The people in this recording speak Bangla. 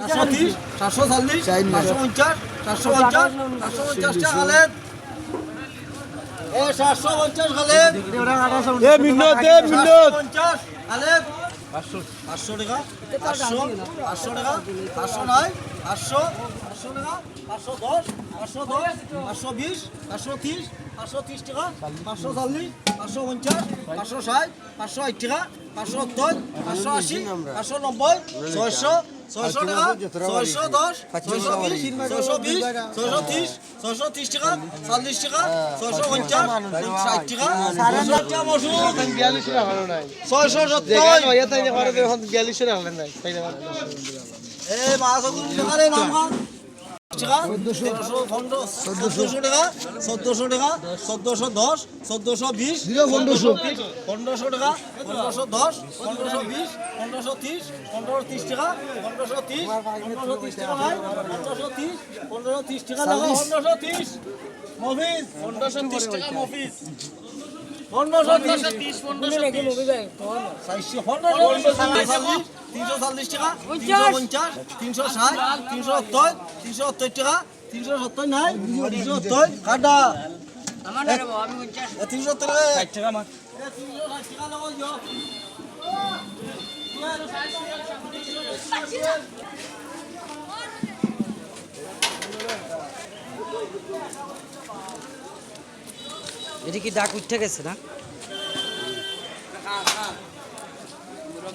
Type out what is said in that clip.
চারশো তিরিশ চারশো চল্লিশ চারশো পঞ্চাশ চারশো পঞ্চাশ চারশো পঞ্চাশ টাকা খালেদ এ চারশো পঞ্চাশ খালেদ এ মিন্নত এ মিন্নত পঞ্চাশ খালেদ পাঁচশো পাঁচশো টাকা পাঁচশো পাঁচশো টাকা পাঁচশো নয় পাঁচশো পাঁচশো টাকা পাঁচশো দশ পাঁচশো দশ পাঁচশো বিশ পাঁচশো তিরিশ পাঁচশো তিরিশ টাকা পাঁচশো চল্লিশ পাঁচশো পঞ্চাশ পাঁচশো ষাট পাঁচশো আশি টাকা পাঁচশো সত্তর পাঁচশো আশি পাঁচশো নব্বই ছয়শো ছয়শো টাকা ছয়শো দশ ছয়শো বিশ ছয়শো বিশ ছয়শো তিরিশ ছয়শো তিরিশ টাকা চল্লিশ টাকা ছয়শো পঞ্চাশ ষাট টাকা। ছয়শো টাকা মসুর ছয়শো সত্তর। এ মাছ টাকা নাম টাকা তেরোশো চোদ্দশো টাকা চোদ্দশো টাকা চোদ্দশো দশ চোদ্দশো বিশ পনেরোশো। পনেরোশো টাকা পনেরোশো দশ পনেরোশো বিশ পনেরোশো তিরিশ পনেরোশো তিরিশ টাকা পনেরোশো তিরিশ পনেরোশো তিরিশ টাকা নয় পনেরোশো তিরিশ পনেরোশো তিরিশ টাকা লাগা পনেরোশো তিরিশ। মফিজ পনেরোশো তিরিশ টাকা মফিজ। পনেরোশো তিরিশ। চারশো পনেরোশো চল্লিশ তিনশো চল্লিশ টাকা তিনশো পঞ্চাশ তিনশো ষাট তিনশো সত্তর তিনশো সত্তর টাকা তিনশো সত্তর নাই তিনশো সত্তর। কাটা। তিনশো সত্তর টাকা। এটা কি ডাক উঠে গেছে না?